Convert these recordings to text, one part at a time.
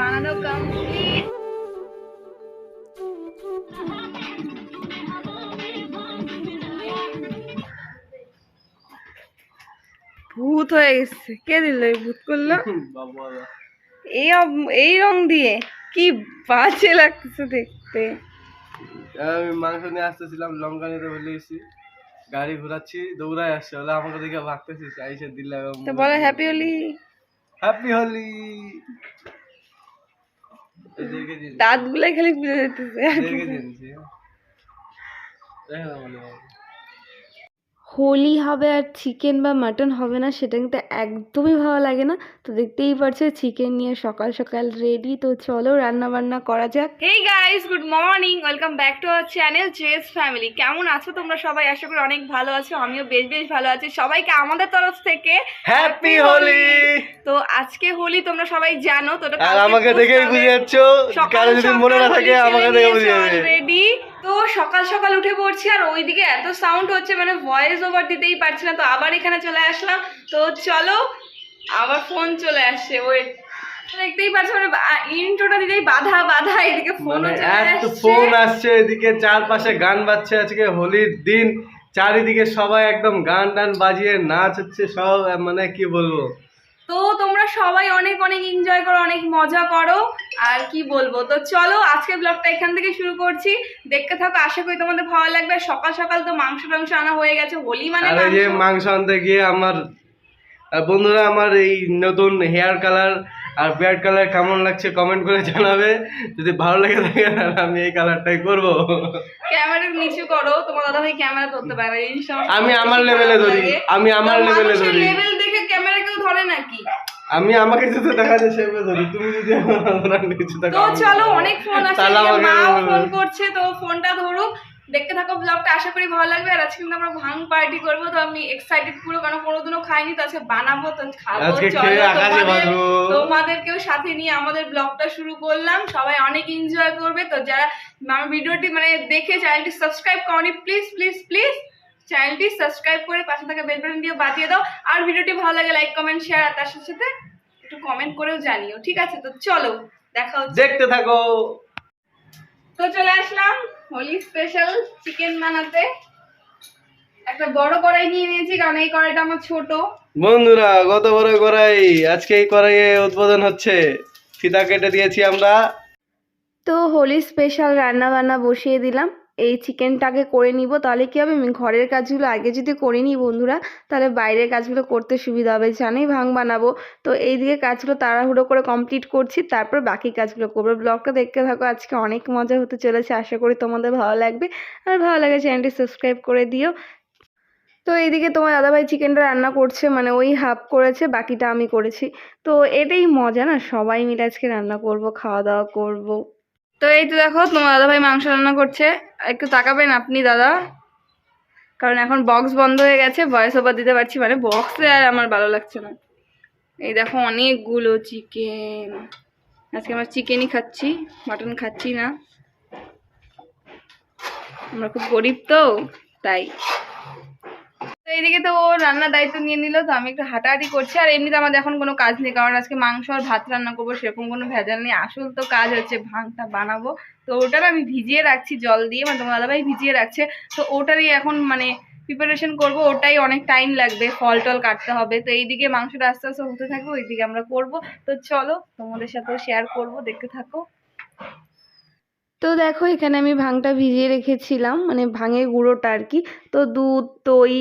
বানানো কমপ্লিট ভূত হয়ে গেছে। কে দিল এই ভূত করল? এই এই রং দিয়ে। কি বাজে লাগতেছে দেখতে। আমি মাংস নিয়ে আসতেছিলাম লঙ্কা নিতে বলে এসেছি গাড়ি ঘোরাচ্ছি দৌড়ায় আসছে। বলে আমাকে দেখে ভাগতেছিস আইসে দিল তো বলো হ্যাপি হোলি হ্যাপি হোলি দাঁত গুলাই খালি বুঝে যেতেছে আর দেখে কিছু না। দিন দেখে না মনে হয় হোলি হবে আর চিকেন বা মাটন হবে না সেটা কিন্তু একদমই ভালো লাগে না। তো দেখতেই পারছ চিকেন নিয়ে সকাল সকাল রেডি তো চলো রান্না বান্না করা যাক। Hey guys good morning welcome back to our channel Jess family কেমন আছো তোমরা সবাই? আশা করি অনেক ভালো আছো আমিও বেশ বেশ ভালো আছি। সবাইকে আমাদের তরফ থেকে হ্যাপি হোলি তো আজকে হোলি তোমরা সবাই জানো তো আর আমাকে দেখেই হবে। বুঝে যাচ্ছ সকাল কারও যদি মনে না থাকে আমাকে দেখে বুঝে যাবে। রেডি তো সকাল সকাল উঠে পড়ছি আর ওইদিকে এত সাউন্ড হচ্ছে মানে ভয়েস ওভার দিতেই পারছি না তো আবার এখানে চলে আসলাম। তো চলো আবার ফোন চলে আসছে ওই দেখতেই পাচ্ছ মানে ইন্ট্রোটা দিতেই বাধা বাধা এদিকে ফোনও মানে এত ফোন আসছে এদিকে চারপাশে গান বাজছে আজকে হোলির দিন চারিদিকে সবাই একদম গান টান বাজিয়ে নাচ হচ্ছে সব মানে কি বলব? তো তোমরা সবাই অনেক অনেক এনজয় করো অনেক মজা করো। আর কি বলব? তো চলো আজকে ব্লগটা এখান থেকে শুরু করছি। দেখতে থাকো আশা করি তোমাদের ভালো লাগবে। সকাল সকাল তো মাংস টাংস আনা হয়ে গেছে হোলি মানে যে মাংস। আনতে গিয়ে আমার বন্ধুরা আমার এই নতুন হেয়ার কালার আর বিয়ার্ড কালার কেমন লাগছে কমেন্ট করে জানাবে। যদি ভালো লাগে থাকে তাহলে আমি এই কালারটাই করব। ক্যামেরা নিচু করো তোমার দাদা ভাই ক্যামেরা ধরতে পারে আমি আমার লেভেলে ধরি আমি আমার লেভেলে ধরি। লেভেল ধরে নাকি? আমি আমাকে যদি দেখা যায় সেভাবে ধরি তুমি যদি আমার নিচে থাকো তো চলো অনেক ফোন এদিকে মাও ফোন করছে তো ফোনটা ধরুক। দেখতে থাকো ব্লগটা আশা করি ভালো লাগবে। আর আজকে কিন্তু আমরা ভাং পার্টি করব তো আমি এক্সাইটেড পুরো কারণ কোনোদিনও খাইনি তো আজকে বানাবো তো খাব চলো। তোমাদেরকেও সাথে নিয়ে আমাদের ব্লগটা শুরু করলাম। সবাই অনেক এনজয় করবে তো যারা আমার ভিডিওটি মানে দেখে চ্যানেলটি সাবস্ক্রাইব করনি প্লিজ প্লিজ প্লিজ চ্যানেলটি সাবস্ক্রাইব করে পাশে থাকা বেল বাটন দিয়ে বাজিয়ে দাও। আর ভিডিওটি ভালো লাগে লাইক কমেন্ট শেয়ার আর তার সাথে সাথে একটু কমেন্ট করেও জানিও ঠিক আছে? তো চলো দেখা হচ্ছে। দেখতে থাকো। তো চলে আসলাম হোলি স্পেশাল চিকেন বানাতে। একটা বড় কড়াই নিয়ে নিয়েছি কারণ এই কড়াইটা আমার ছোট। বন্ধুরা গত বড় কড়াই? আজকে এই কড়াইয়ে উদ্বোধন হচ্ছে। ফিতা কেটে দিয়েছি আমরা। তো হোলি স্পেশাল রান্না বান্না বসিয়ে দিলাম। এই চিকেনটাকে করে নিব। তাহলে কি হবে? ঘরের কাজগুলো আগে যদি করে নিই বন্ধুরা, তাহলে বাইরের কাজগুলো করতে সুবিধা হবে। জানেই ভাং বানাবো। তো এই দিকে কাজগুলো তাড়াহুড়ো করে কমপ্লিট করছি, তারপর বাকি কাজগুলো করব। ব্লগটা দেখতে থাকো, আজকে অনেক মজা হতে চলেছে। আশা করি তোমাদের ভালো লাগবে। আর ভালো লাগে চ্যানেলটি সাবস্ক্রাইব করে দিও। তো এইদিকে তোমার দাদাভাই চিকেনটা রান্না করছে মানে ওই হাফ করেছে, বাকিটা আমি করেছি। তো এটাই মজা না? সবাই মিলে আজকে রান্না করব, খাওয়া দাওয়া করব। তো এই তো দেখো, তোমার দাদাভাই মাংস রান্না করছে। একটু তাকাবেন আপনি, দাদা। কারণ এখন বক্স বন্ধ হয়ে গেছে ভয়েস ওভার দিতে পারছি মানে বক্সে আর আমার ভালো লাগছে না। এই দেখো, অনেকগুলো চিকেন আজকে আমরা চিকেনই খাচ্ছি মাটন খাচ্ছি না। আমরা খুব গরিব তো, তাই। তো এইদিকে তো ও রান্নার দায়িত্ব নিয়ে নিল, তো আমি একটু হাঁটাহাঁটি করছি। আর এমনিতে আমাদের এখন কোনো কাজ নেই, কারণ আজকে মাংস আর ভাত রান্না করব, সেরকম কোনো ভেজাল নেই। আসল তো কাজ হচ্ছে ভাংটা বানাবো। তো ওটার আমি ভিজিয়ে রাখছি জল দিয়ে মানে তোমার দাদাভাই ভিজিয়ে রাখছে। তো ওটারই এখন মানে প্রিপারেশন করব, ওটাই অনেক টাইম লাগবে, ফল টল কাটতে হবে। তো এইদিকে মাংসটা আস্তে আস্তে হতে থাকবে, ওইদিকে আমরা করব। তো চলো তোমাদের সাথেও শেয়ার করব, দেখতে থাকো। তো দেখো, এখানে আমি ভাংটা ভিজিয়ে রেখেছিলাম মানে ভাঙের গুঁড়োটা আর কি তো দুধ, দই,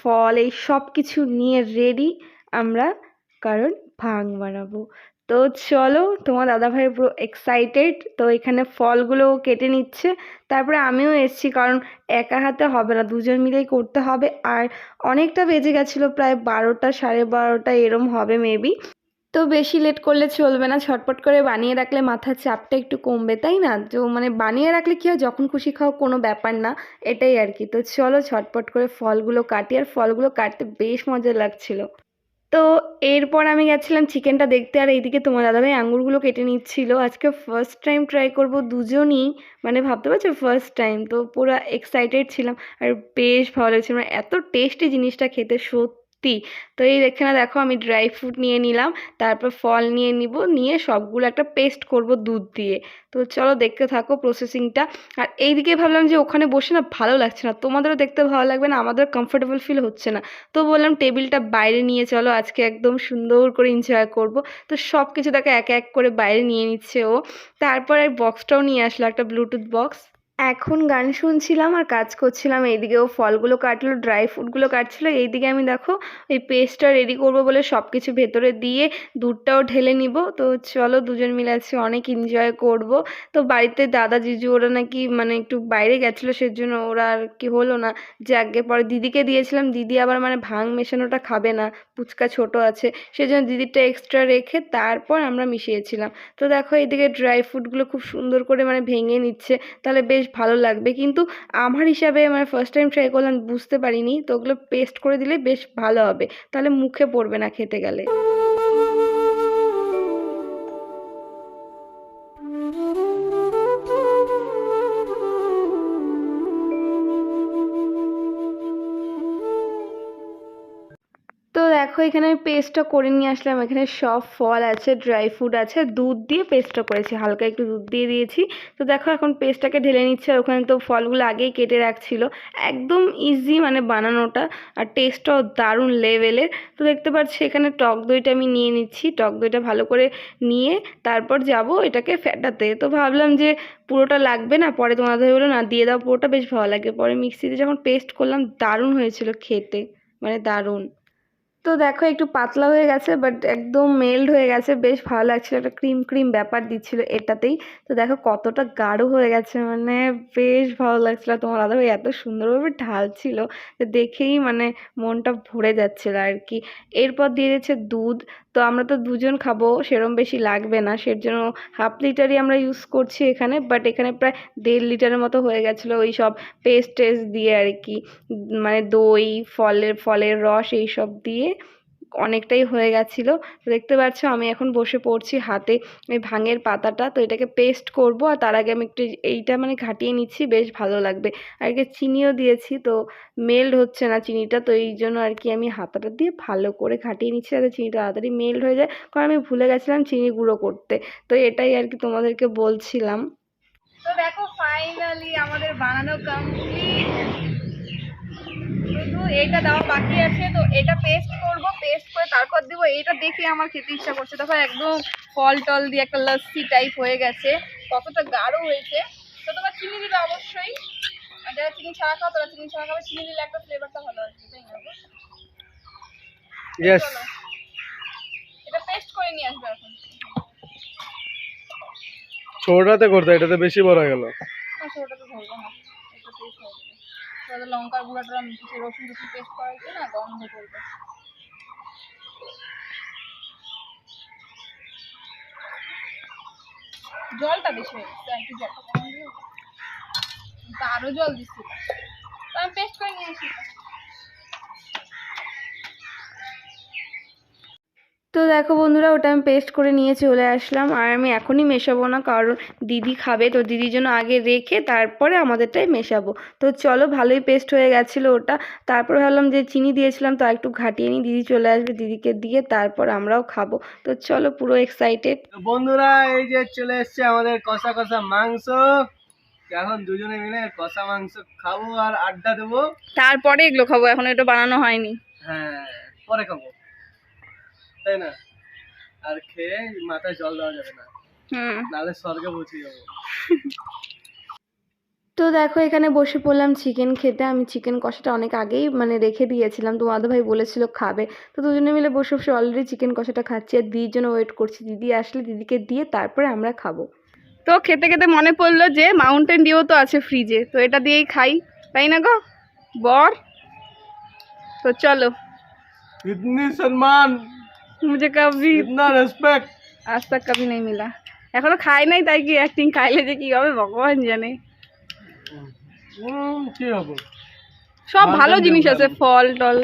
ফল এই সব কিছু নিয়ে রেডি আমরা কারণ ভাং বানাবো। তো চলো, তোমার দাদাভাই পুরো এক্সাইটেড তো এখানে ফলগুলো কেটে নিচ্ছে। তারপরে আমিও এসছি, কারণ একা হাতে হবে না, দুজন মিলেই করতে হবে। আর অনেকটা বেজে গেছিল, প্রায় বারোটা, সাড়ে বারোটা এরম হবে মেবি তো বেশি লেট করলে চলবে না। ছটপট করে বানিয়ে রাখলে মাথার চাপটা একটু কমবে, তাই না? তো মানে বানিয়ে রাখলে কি হয়, যখন খুশি খাও কোনো ব্যাপার না, এটাই আর কি। তো চলো ছটপট করে ফলগুলো কাটি, আর ফলগুলো কাটতে বেশ মজা লাগছিল। তো এরপর আমি গেছিলাম চিকেনটা দেখতে, আর এইদিকে তোমার দাদাভাই আঙুরগুলো কেটে নিচ্ছিল। আজকে ফার্স্ট টাইম ট্রাই করব দুজনই মানে ভাবতে পারছ? ফার্স্ট টাইম তো পুরো এক্সাইটেড ছিলাম, আর বেশ ভালো লাগছিল। মানে এত টেস্টি জিনিসটা খেতে, সত্যি মস্তি তো এই দেখে না দেখো আমি ড্রাই ফ্রুট নিয়ে নিলাম, তারপর ফল নিয়ে নিব, নিয়ে সবগুলো একটা পেস্ট করব দুধ দিয়ে। তো চলো দেখতে থাকো প্রসেসিংটা আর এইদিকে ভাবলাম যে ওখানে বসে না ভালো লাগছে না, তোমাদেরও দেখতে ভালো লাগবে না আমাদের কমফোর্টেবল ফিল হচ্ছে না। তো বললাম টেবিলটা বাইরে নিয়ে চলো, আজকে একদম সুন্দর করে এনজয় করব। তো সব কিছু তাকে এক এক করে বাইরে নিয়ে নিচ্ছে ও। তারপর আর বক্সটাও নিয়ে আসলো একটা ব্লুটুথ বক্স এখন গান শুনছিলাম আর কাজ করছিলাম, এইদিকে ও ফলগুলো কাটলো ড্রাই ফ্রুটগুলো কাটছিলো, এইদিকে আমি দেখো ওই পেস্টটা রেডি করব বলে সব কিছু ভেতরে দিয়ে দুধটাও ঢেলে নিব। তো চলো দুজন মিলে আজকে অনেক এনজয় করব। তো বাড়িতে দাদা, জিজু ওরা নাকি মানে একটু বাইরে গেছিল, সেজন্য ওরা আর কি হলো না। যে আগে পরে দিদিকে দিয়েছিলাম, দিদি আবার মানে ভাং মেশানোটা খাবে না পুচকা ছোট আছে, সেজন্য দিদিটা এক্সট্রা রেখে তারপর আমরা মিশিয়েছিলাম। তো দেখো এইদিকে ড্রাই ফ্রুটগুলো খুব সুন্দর করে মানে ভেঙে নিচ্ছে, তাহলে বেশ ভালো লাগবে। কিন্তু আমার হিসাবে মানে ফার্স্ট টাইম ট্রাই করলাম, বুঝতে পারিনি। তো ওগুলো পেস্ট করে দিলে বেশ ভালো হবে। তাহলে মুখে পড়বে না খেতে গেলে। দেখো, এখানে আমি পেস্টটা করে নিয়ে আসলাম। এখানে সব ফল আছে ড্রাই ফ্রুট আছে। দুধ দিয়ে পেস্টটা করেছি, হালকা একটু দুধ দিয়ে দিয়েছি। তো দেখো, এখন পেস্টটাকে ঢেলে নিচ্ছে আর ওখানে তো ফলগুলো আগেই কেটে রাখছিল। একদম ইজি মানে বানানোটা আর টেস্টটাও দারুণ লেভেলের তো দেখতে পাচ্ছি, এখানে টক দইটা আমি নিয়ে নিচ্ছি। টক দইটা ভালো করে নিয়ে তারপর যাব এটাকে ফেটাতে। তো ভাবলাম যে পুরোটা লাগবে না, পরে তোমাদের বলো না, দিয়ে দাও, পুরোটা বেশ ভালো লাগে। পরে মিক্সিতে যখন পেস্ট করলাম, দারুণ হয়েছিল খেতে মানে দারুণ। তো দেখো একটু পাতলা হয়ে গেছে বাট একদম মেল্ড হয়ে গেছে। বেশ ভালো লাগছিল, একটা ক্রিম ক্রিম ব্যাপার দিচ্ছিল এটাতেই। তো দেখো কতটা গাঢ় হয়ে গেছে মানে বেশ ভালো লাগছিল। তোমার দাদাভাই এত সুন্দরভাবে ঢালছিল দেখেই মানে মনটা ভরে যাচ্ছিল আর কি। এরপর দিয়ে দিচ্ছে দুধ। তো আমরা তো দুজন খাব, সেরম বেশি লাগবে না। সের জন্য হাফ লিটারই আমরা ইউজ করছি এখানে বাট এখানে প্রায় দেড় লিটারের মতো হয়ে গেছিল ওই সব পেস্ট টেস্ট দিয়ে আর কি। মানে দই, ফলের ফলের রস এইসব দিয়ে অনেকটাই হয়ে গেছিল। দেখতে পাচ্ছ আমি এখন বসে পড়ছি হাতে ওই ভাঙের পাতাটা। তো এটাকে পেস্ট করব আর তার আগে আমি একটু এইটা মানে ঘাটিয়ে নিচ্ছি, বেশ ভালো লাগবে। আর কি চিনিও দিয়েছি, তো মেল্ড হচ্ছে না চিনিটা। তো এই জন্য আর কি আমি হাতাটা দিয়ে ভালো করে ঘাটিয়ে নিচ্ছি যাতে চিনিটা তাড়াতাড়ি মেল্ট হয়ে যায়। কারণ আমি ভুলে গেছিলাম চিনি গুঁড়ো করতে। তো এটাই আর কি তোমাদেরকে বলছিলাম। তো দেখো ফাইনালি আমাদের বানানো কমপ্লিট শুধু এটা দেওয়া বাকি আছে তো এটা পেস্ট করব পেস্ট করে তারপর দিব। এইটা দেখে আমার খেতে ইচ্ছা করছে। দেখো একদম ফল টল দিয়ে একটা লস্যি টাইপ হয়ে গেছে। কতটা গাঢ় হয়েছে। তো তোমার চিনি দিবে অবশ্যই। যারা চিনি ছাড়া খাও তারা চিনি ছাড়া খাবে। চিনি দিলে একটা ফ্লেভারটা ভালো আসবে তাই না? ইয়েস এটা পেস্ট করে নিয়ে আসবে এখন। ছোটটাতে করতে এটাতে বেশি বড় গেল আচ্ছা ওটা তো ধরবো না এটা পেস্ট হয়ে যাবে তাহলে লঙ্কার গুঁড়াটা মিশিয়ে রসুন রসুন পেস্ট করা হয়েছে না গন্ধ করবে জলটা বেশি হয়ে গেছে আর কি জলটা কম দিলে হবে। তা আরও জল দিচ্ছি। আমি পেস্ট করে নিয়ে আসি। তো দেখো বন্ধুরা ওটা আমি পেস্ট করে নিয়ে চলে আসলাম। আর আমি এখনই মেশাবো না কারণ দিদি খাবে তো দিদির জন্য আগে রেখে তারপরে আমাদেরটাই মেশাবো। তো চলো ভালোই পেস্ট হয়ে গেছিল ওটা। তারপর ভাবলাম যে চিনি দিয়েছিলাম তো একটু ঘাটিয়ে নিই দিদি চলে আসবে দিদিকে দিয়ে তারপর আমরাও খাব। তো চলো পুরো এক্সাইটেড বন্ধুরা এই যে চলে এসছে আমাদের কষা কষা মাংস। এখন দুজনে মিলে কষা মাংস খাব আর আড্ডা দেবো। তারপরে এগুলো খাব এখন এটা বানানো হয়নি। হ্যাঁ পরে খাব। তাই না? আর খেয়ে মাথায় জল দেওয়া যাবে না। হ্যাঁ। স্বর্গে পৌঁছে যাব। তো দেখো এখানে বসে পড়লাম চিকেন খেতে। আমি চিকেন কষাটা অনেক আগেই মানে রেখে দিয়েছিলাম। তো মাধব ভাই বলেছিল খাবে। তো দুজনে মিলে বসে বসে অলরেডি চিকেন কষাটা খাচ্ছি। আর দিদির জন্য ওয়েট করছি। দিদি আসলে দিদিকে দিয়ে তারপরে আমরা খাব। তো খেতে খেতে মনে পড়ল যে মাউন্টেন ডিও তো আছে ফ্রিজে তো এটা দিয়েই খাই। তাই না গো? বর? তো চলো। সম্মান! মুঝে কবি ইতনা রেসপেক্ট আজ তক কবি নেই মিলা এখনও খাই নাই তাই কি অ্যাক্টিং খাইলে যে কি হবে ভগবান জানে কি হবে সব ভালো জিনিস আছে ফল টল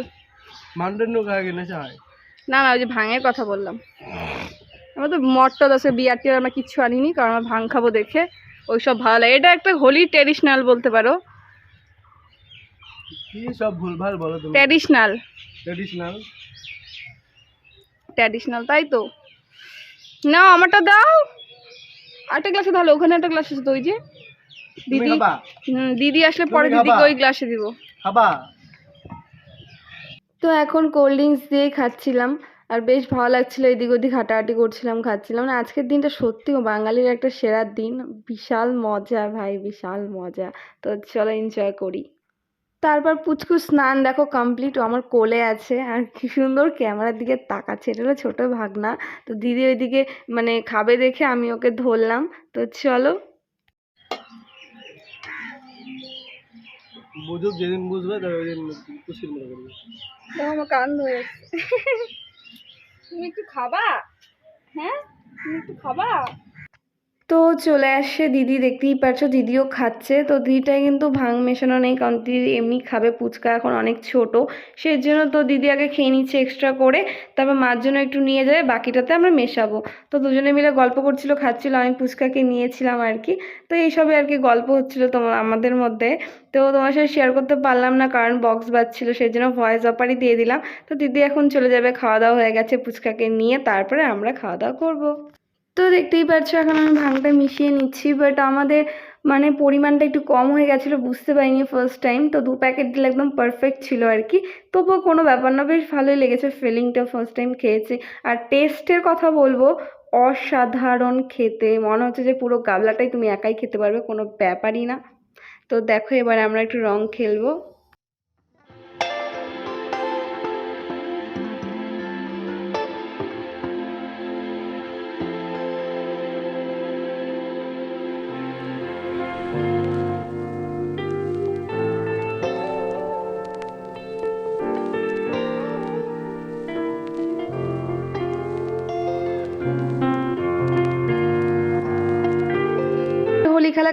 মান্ডেন না চাই না না ওই যে ভাঙের কথা বললাম আমার তো মটটদ আছে বিয়ার টিয়ার আমরা কিচ্ছু আনিনি কারণ আমার ভাঙ খাব দেখে ওই সব ভালো লাগে এটা একটা হোলি ট্রেডিশনাল বলতে পারো কি সব ভুলভাল বলো তুমি ট্রেডিশনাল ট্রেডিশনাল ট্র্যাডিশনাল তাই তো? না আমারটা দাও। আরেকটা গ্লাসে তাহলে ওখানে একটা গ্লাস আছে তো ওই যে। দিদি দিদি আসলে পরে দিদিকে ওই গ্লাসে দিব। খাবা? তো এখন কোল্ড ড্রিঙ্কস দিয়েই খাচ্ছিলাম আর বেশ ভালো লাগছিল এদিক ওদিক হাঁটাহাঁটি করছিলাম খাচ্ছিলাম। না আজকের দিনটা সত্যি বাঙালির একটা সেরা দিন। বিশাল মজা ভাই বিশাল মজা। তো চলো এনজয় করি। তারপর পুচকু স্নান দেখো কমপ্লিট আমার কোলে আছে। আর কি সুন্দর ক্যামেরার দিকে তাকাচ্ছে এটা হলো ছোটো ভাগনা। তো দিদি ওইদিকে মানে খাবে দেখে আমি ওকে ধরলাম। তো চলো। বুঝুক যেদিন বুঝবে তো ওই দিন খুশির মনে করবে। আমার কান ধরে তুমি একটু খাবা? হ্যাঁ? তুমি একটু খাবা? তো চলে আসছে দিদি, দেখতেই পাচ্ছ দিদিও খাচ্ছে। তো দিদিটাই কিন্তু ভাং মেশানো নেই, কারণ দিদি এমনি খাবে পুচকা এখন অনেক ছোট। সেই জন্য তো দিদি আগে খেয়ে নিচ্ছে এক্সট্রা করে, তারপর মার জন্য একটু নিয়ে যাবে বাকিটাতে আমরা মেশাবো। তো দুজনে মিলে গল্প করছিল, খাচ্ছিল, আমি পুচকাকে নিয়েছিলাম আর কি তো এইসবে আর কি গল্প হচ্ছিল তোমার, আমাদের মধ্যে। তো তোমার সাথে শেয়ার করতে পারলাম না, কারণ বক্স বাজছিল সেই জন্য ভয়েস অপারই দিয়ে দিলাম। তো দিদি এখন চলে যাবে খাওয়া দাওয়া হয়ে গেছে পুচকাকে নিয়ে, তারপরে আমরা খাওয়া দাওয়া করব। তো দেখতেই পাচ্ছ এখন আমি ভাংটা মিশিয়ে নিচ্ছি বাট আমাদের মানে পরিমাণটা একটু কম হয়ে গেছিল, বুঝতে পারিনি ফার্স্ট টাইম তো দু প্যাকেট দিলে একদম পারফেক্ট ছিল আর কি। তবুও কোনো ব্যাপার না, বেশ ভালোই লেগেছে ফিলিংটা ফার্স্ট টাইম খেয়েছি। আর টেস্টের কথা বলব, অসাধারণ খেতে, মনে হচ্ছে যে পুরো গাবলাটাই তুমি একাই খেতে পারবে, কোনো ব্যাপারই না। তো দেখো এবার আমরা একটু রং খেলব।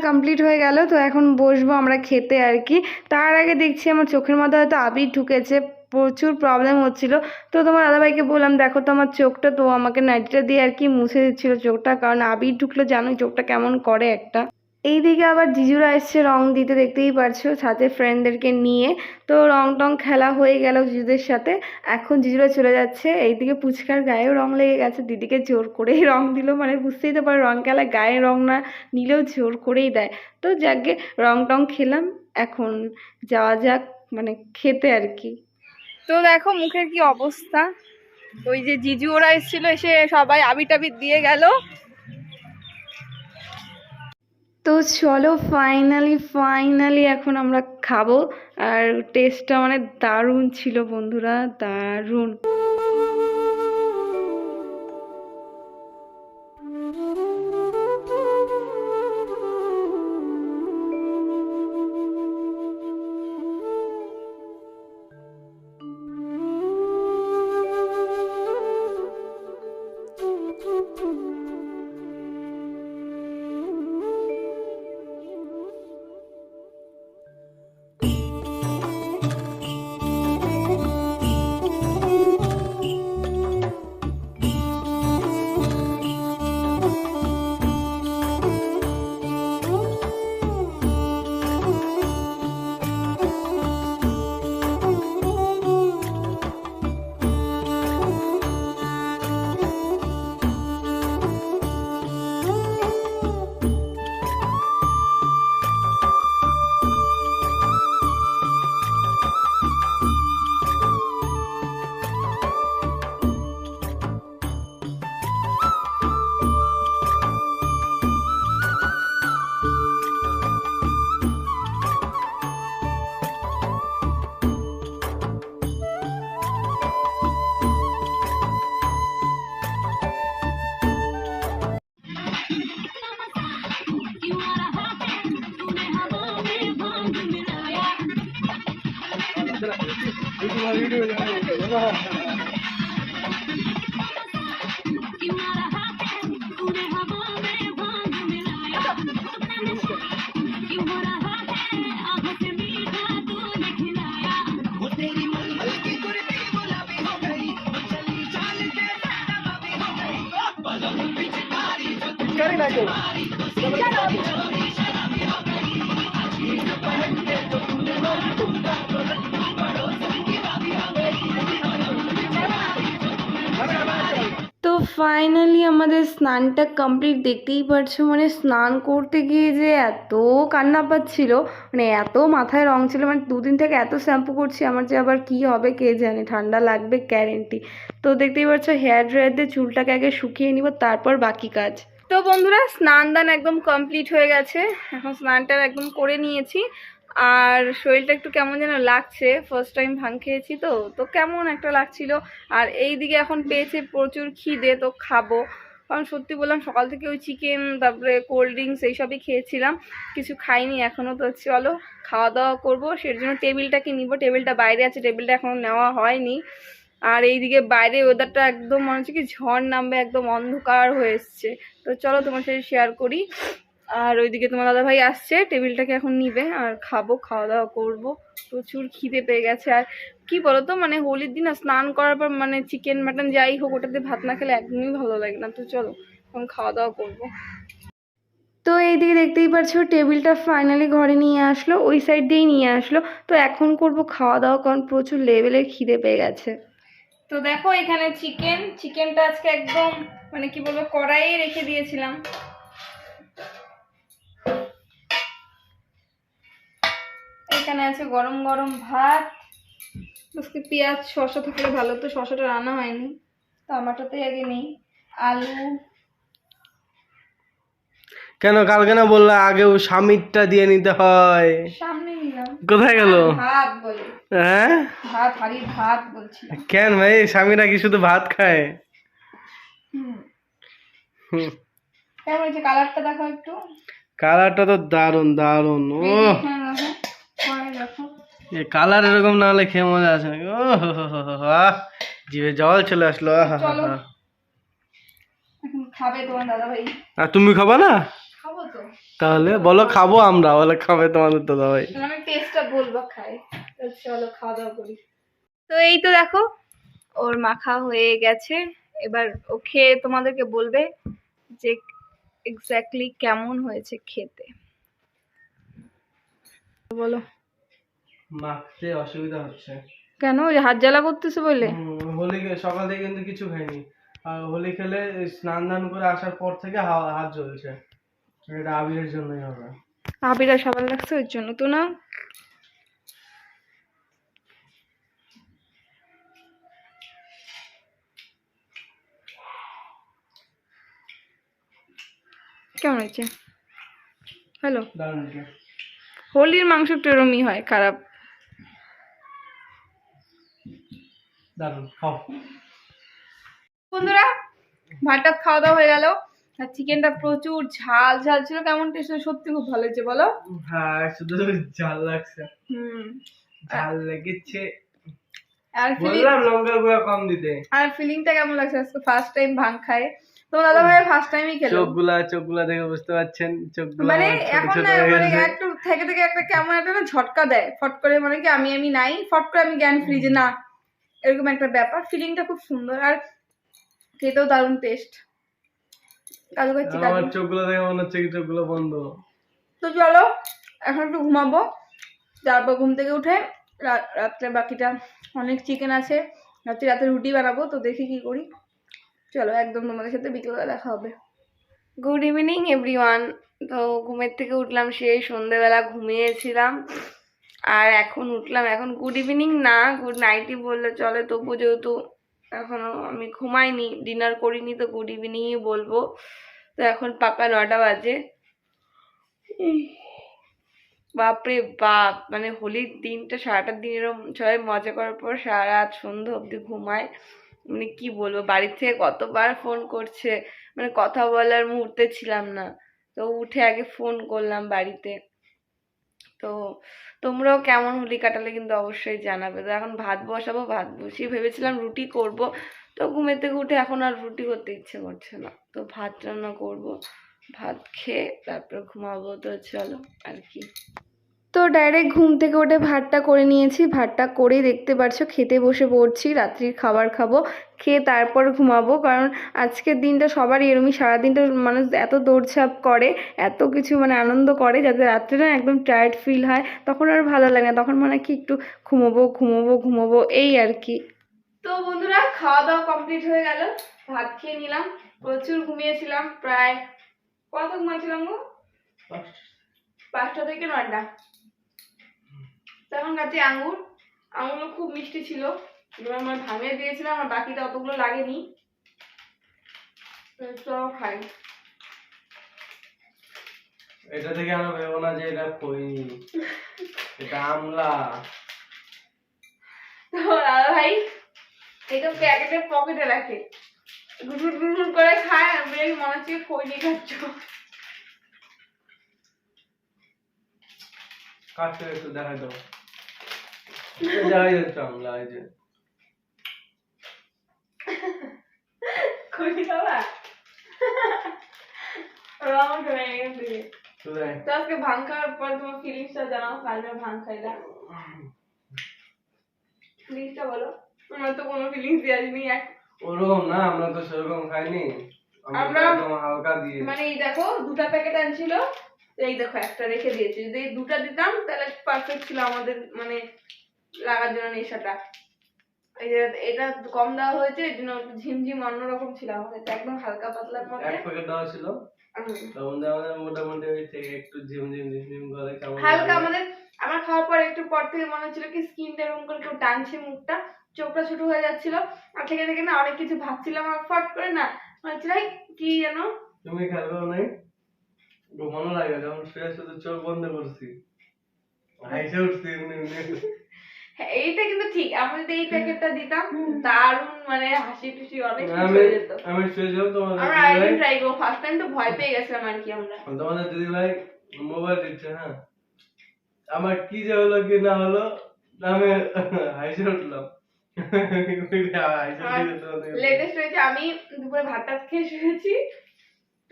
কমপ্লিট হয়ে গেল, তো এখন বসবো আমরা খেতে আর কি। তার আগে দেখছি আমার চোখের মধ্যে হয়তো আবির ঢুকেছে, প্রচুর প্রবলেম হচ্ছিল। তো তোমার দাদাভাইকে বললাম, দেখো তো আমার চোখটা তো আমাকে নাইটিটা দিয়ে আর কি মুছে দিচ্ছিল চোখটা, কারণ আবির ঢুকলে জানোই চোখটা কেমন করে একটা। এইদিকে আবার জিজুরা এসছে, রং দিতে দেখতেই পারছ, সাথে ফ্রেন্ডদেরকে নিয়ে। তো রং টং খেলা হয়ে গেল জিজুদের সাথে। এখন জিজুরা চলে যাচ্ছে, এইদিকে পুচকার গায়েও রং লেগে গেছে, দিদিকে জোর করেই রং দিল মানে বুঝতেই তো পারো রং খেলা গায়ে রং না নিলেও জোর করেই দেয়। তো যাকে রং টং খেলাম, এখন যাওয়া যাক মানে খেতে আর কি। তো দেখো মুখের কি অবস্থা। ওই যে জিজু ওরা এসেছিল, এসে সবাই আবির টাবির দিয়ে গেল। তো চলো ফাইনালি ফাইনালি এখন আমরা খাব। আর টেস্টটা মানে দারুণ ছিল বন্ধুরা দারুণ। পারি ফাইনালি আমাদের স্নানটা কমপ্লিট দেখতেই পারছ মানে স্নান করতে গিয়ে যে এত কান্না পাচ্ছিল মানে এত মাথায় রং ছিল মানে দুদিন থেকে এত শ্যাম্পু করছি, আমার যে আবার কি হবে কে জানে, ঠান্ডা লাগবে গ্যারেন্টি তো দেখতেই পাচ্ছ হেয়ার ড্রায়ার দিয়ে চুলটাকে আগে শুকিয়ে নিব, তারপর বাকি কাজ। তো বন্ধুরা, স্নান দান একদম কমপ্লিট হয়ে গেছে। এখন স্নানটা একদম করে নিয়েছি। আর শরীরটা একটু কেমন যেন লাগছে। ফার্স্ট টাইম ভাং খেয়েছি তো। তো কেমন একটা লাগছিল। আর এই দিকে এখন পেয়েছে প্রচুর খিদে, তো খাব। কারণ সত্যি বললাম, সকাল থেকে ওই চিকেন তারপরে কোল্ড ড্রিঙ্কস এইসবই খেয়েছিলাম। কিছু খাইনি এখনও তো চলো খাওয়া দাওয়া করব। সের জন্য টেবিলটাকে নিব। টেবিলটা বাইরে আছে টেবিলটা এখনও নেওয়া হয়নি। আর এইদিকে বাইরে ওয়েদারটা একদম মনে হচ্ছে কি ঝড় নামবে, একদম অন্ধকার হয়ে এসছে। তো চলো তোমার সাথে শেয়ার করি। আর ওইদিকে তোমার দাদা ভাই আসছে টেবিলটাকে এখন নিবে। আর খাব খাওয়া দাওয়া করব। প্রচুর খিদে পেয়ে গেছে। আর কি বলো তো মানে হোলির দিন স্নান করার পর মানে চিকেন মাটন যাই হোক, ওটাতে ভাত না খেলে একদমই ভালো লাগে না। তো চলো, এখন খাওয়া দাওয়া করব। তো এইদিকে দেখতেই পাচ্ছ টেবিলটা ফাইনালি ঘরে নিয়ে আসলো, ওই সাইড দিয়েই নিয়ে আসলো। তো এখন করব খাওয়া দাওয়া কারণ প্রচুর লেভেলের খিদে পেয়ে গেছে। তো দেখো এখানে চিকেন চিকেনটা আজকে একদম মানে কি বলব কড়াইয়ে রেখে দিয়েছিলাম। এখানে আছে গরম গরম ভাত আজকে পেঁয়াজ শসা থাকলে ভালো তো শসাটা রান্না হয়নি টমাটোতে আগে নেই। আলু। কেন? কালকে না বললা আগেও স্বামীরটা দিয়ে নিতে হয়। সামনে নিলাম। কোথায় গেল? ভাত বলে। হ্যাঁ? ভাত হাড়ি ভাত বলছিলাম কেন ভাই? স্বামীরা কি শুধু ভাত খায়। কেমন হয়েছে? কালারটা দেখো একটু। কালারটা তো দারুণ দারুণ। ও এ কালার এরকম না হলে খেয়ে মজা আছে নাকি ও জিভে জল চলে আসলো। খাবে তোমার দাদা ভাই আর তুমি খাবা না? তাহলে বলো খাব আমরা বলে খাবে তোমাদের তো ভাই আমি টেস্টটা বলব খাই। চলো খাওয়া দাওয়া করি। তো এই তো দেখো ওর মাখা হয়ে গেছে। এবার ও খেয়ে তোমাদেরকে বলবে যে এক্স্যাক্টলি কেমন হয়েছে খেতে। বলো। মাখতে অসুবিধা হচ্ছে। কেন? ওই হাত জ্বালা করতেছে বলে হোলি সকাল থেকে কিন্তু কিছু খাইনি। আর হোলি খেলে স্নান দান করে আসার পর থেকে হাত জ্বলছে। এটা আবিরের জন্যই হবে। আবিরা সবার লাগছে ওর জন্য। তো না? কেমন হয়েছে? হ্যালো? হোলির মাংস একটু এরমই হয় খারাপ। বন্ধুরা ভাতটা খাওয়া দাওয়া হয়ে গেল। আর চিকেনটা প্রচুর ঝাল ঝাল ছিল কেমন টেস্ট সত্যি খুব ভালো হয়েছে বলো? হ্যাঁ শুধু ঝাল লাগছে। হুম। ঝাল লেগেছে। আর বললাম লঙ্কার গুঁড়া কম দিতে। আর ফিলিংটা কেমন লাগছে? আজকে ফার্স্ট টাইম ভাং খায়। দাদা ভাই ফার্স্ট টাইমই খেলো। চোখগুলা চোখগুলা দেখে বুঝতে পারছেন চোখগুলা মানে এখন না মানে। একটু থেকে থেকে একটা কেমন একটা না ঝটকা দেয়। ফট করে মানে কি আমি আমি নাই ফট করে আমি জ্ঞান ফ্রিজে না এরকম একটা ব্যাপার। ফিলিংটা খুব সুন্দর আর খেতেও দারুণ টেস্ট কাজু করছি আমার চোখগুলো দেখে মনে হচ্ছে কি চোখগুলো বন্ধ। তো চলো এখন একটু ঘুমাবো। তারপর ঘুম থেকে উঠে রা- রাত্রে বাকিটা অনেক চিকেন আছে। রাত্রে রাতে রুটি বানাবো তো দেখি কি করি। চলো একদম তোমাদের সাথে বিকেলবেলা দেখা হবে। গুড ইভিনিং এভরিওয়ান তো ঘুমের থেকে উঠলাম সেই সন্ধেবেলা ঘুমিয়েছিলাম। আর এখন উঠলাম এখন গুড ইভিনিং না গুড নাইটই বললে চলে তবু যেহেতু এখনও আমি ঘুমাইনি ডিনার করিনি তো গুড ইভিনিংই বলব। তো এখন পাকা নটা বাজে। বাপরে বাপ মানে হোলির দিনটা সারাটা দিন সবাই মজা করার পর সারা রাত সন্ধ্যা অবধি ঘুমায়। মানে কি বলব, বাড়ির থেকে কতবার ফোন করছে মানে কথা বলার মুহূর্তে ছিলাম না। তো উঠে আগে ফোন করলাম বাড়িতে। তো তোমরাও কেমন হোলি কাটালে কিন্তু অবশ্যই জানাবে। তো এখন ভাত বসাবো, ভাত বসিয়ে ভেবেছিলাম রুটি করব, তো ঘুমের থেকে উঠে এখন আর রুটি করতে ইচ্ছে করছে না। তো ভাত রান্না করব, ভাত খেয়ে তারপর ঘুমাবো। তো চলো আর কি। তো ডাইরেক্ট ঘুম থেকে উঠে ভাতটা করে নিয়েছি। ভাতটা করেই দেখতে পারছ খেতে বসে পড়ছি রাত্রির খাবার খাব খেয়ে তারপর ঘুমাবো। কারণ আজকের দিনটা সবারই এরমই সারাদিনটা মানুষ এত দৌড়ঝাঁপ করে এত কিছু মানে আনন্দ করে যাতে রাত্রে না একদম টায়ার্ড ফিল হয় তখন আর ভালো লাগে না। তখন মনে হয় কি একটু ঘুমোবো ঘুমোবো ঘুমোবো এই আর কি। তো বন্ধুরা খাওয়া দাওয়া কমপ্লিট হয়ে গেল। ভাত খেয়ে নিলাম। প্রচুর ঘুমিয়েছিলাম প্রায় কত ঘুমাইছিলাম গো? পাঁচটা থেকে নয়টা। তখন কাছে আঙ্গুর। আঙুরগুলো খুব মিষ্টি ছিল। এবার আমার ভাঙিয়ে দিয়েছিলাম আমার বাকিটা অতগুলো লাগেনি। চলো খাই। এটা থেকে আমরা ভেবো না যে এটা খৈনি এটা আমলা। তো দাদা ভাই এটা প্যাকেটের পকেটে রাখে। গুটুর গুটুর করে খায় আর মেয়ে মনে হচ্ছে খৈনি খাচ্ছ। থেকে একটু দেখা দাও। যাই যাচ্ছে আমলা এই যে খৈনি খাবা রং করে এখান তো আজকে ভাং খাওয়ার পর তোমার ফিলিংসটা জানাও কালকে ভাং খাইলা ফিলিংসটা বলো আমার তো কোনো ফিলিংসই আসেনি এক ওরকম না আমরা তো সেরকম খাইনি আমরা আমরা- হালকা দিয়ে মানে এই দেখো দুটা প্যাকেট আনছিল এই দেখো একটা রেখে দিয়েছি যদি দুটা দিতাম তাহলে পারফেক্ট ছিল আমাদের মানে লাগার জন্য নেশাটা। এই যে এটা কম দেওয়া হয়েছে এই জন্য ঝিমঝিম অন্যরকম ছিল আমাদের। একদম হালকা পাতলার মধ্যে এক প্যাকেট দেওয়া ছিল। তার আমাদের মোটামুটি ওই থেকে একটু ঝিম ঝিম ঝিম ঝিম করে কেমন হালকা। আমাদের আমার খাওয়ার পর একটু পর থেকে মনে হচ্ছিল কি স্কিনটা এরকম করে কেউ টানছে মুখটা। চোখটা ছোট হয়ে যাচ্ছিল। আর থেকে থেকে না অনেক কিছু ভাবছিলাম আর ফট করে না। মনে হচ্ছিল কি যেন? তুমি করো নাই ঘুমানো লাগে যখন শুয়ে শুধু চোখ বন্ধ করছি। হাইসে উঠছি এইটা কিন্তু ঠিক। আমি যদি এই প্যাকেটটা দিতাম দারুণ মানে হাসি টুসি অনেক কিছু আমি হয়ে যেত। আমি শুয়েছিলাম তোমাদের আমরা ভাই ট্রাই করব। ফার্স্ট টাইম তো ভয় পেয়ে গেছিলাম আর কি আমরা। তোমাদের দিদি ভাই মোবাইল দিচ্ছে হ্যাঁ? আমার কি যে হলো কি না হলো আমি হাইসে উঠলাম। লেটেস্ট হয়েছে আমি দুপুরে ভাত টাত খেয়ে শুয়েছি।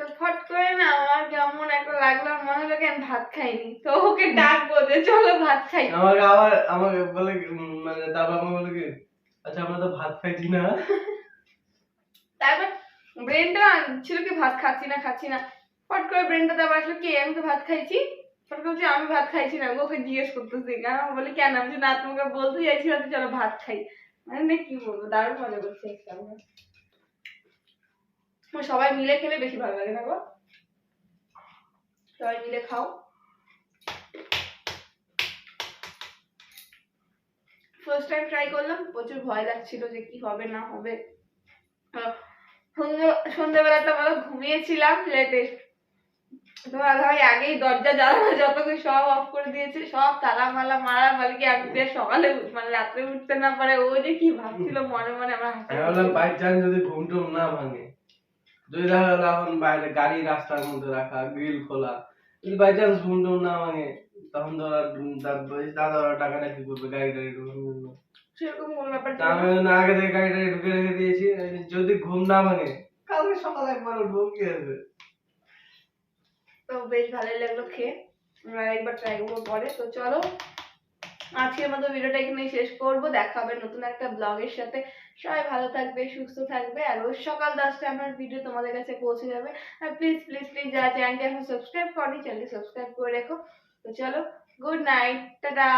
তো ফট করে না আমার কেমন একটা লাগল আমার মনে হলো কি আমি ভাত খাইনি। তো ওকে ডাকবো যে চলো ভাত খাই। আমাকে আবার আমাকে বলে মানে তার বাবা বলে কি আচ্ছা আমরা তো ভাত খাইছি না। তারপর ব্রেনটা ছিল কি ভাত খাচ্ছি না খাচ্ছি না। ফট করে ব্রেনটা আবার আসলো কি আমি তো ভাত খাইছি? ফট করে আমি ভাত খাইছি না। ওকে জিজ্ঞেস করতেছি কেন? আমি বলি কেন? আমি না তোমাকে বলতে চাইছিলাম যে চলো ভাত খাই। মানে না কি বলব? দারুণ মজা করছি একটা আমরা। আমার সবাই মিলে খেলে বেশি ভালো লাগে না গো? সবাই মিলে খাও। ফার্স্ট টাইম ট্রাই করলাম প্রচুর ভয় লাগছিল যে কি হবে না হবে। সন্ধ্যেবেলাটা বলো ঘুমিয়েছিলাম লেটেস্ট তোমার ভাই আগেই দরজা জানালা যত সব অফ করে দিয়েছে সব তালা মালা মারা বলে কি আমি বেশ সকালে মানে রাত্রে উঠতে না পারে ও যে কি ভাবছিল মনে মনে আমার হাসি যদি ঘুম টুম না ভাঙে। গেলো বাইরে গাড়ি রাস্তার মধ্যে রাখা গ্রিল খোলা। যদি বাই চান্স না ভাঙে তখন দাদা ওরা টাকাটা কি করবে গাড়ি টাড়ি জন্য সেরকম কোনো ব্যাপার আমি না। আগে থেকে গাড়ি টাড়ি ঢুকে রেখে দিয়েছি যদি ঘুম না ভাঙে কালকে সকালে একবার উঠবো কি আছে তো বেশ ভালোই লাগল খেয়ে। একবার ট্রাই করব পরে। তো চলো আজকের মতো ভিডিওটা এখানেই শেষ করব। দেখা হবে নতুন একটা ব্লগের সাথে। সবাই ভালো থাকবে, সুস্থ থাকবে, আর রোজ সকাল দশটায় আমার ভিডিও তোমাদের কাছে পৌঁছে যাবে। আর প্লিজ প্লিজ প্লিজ যারা চ্যানেলটি এখন সাবস্ক্রাইব করি চ্যানেলটি সাবস্ক্রাইব করে রেখো। তো চলো গুড নাইট টাটা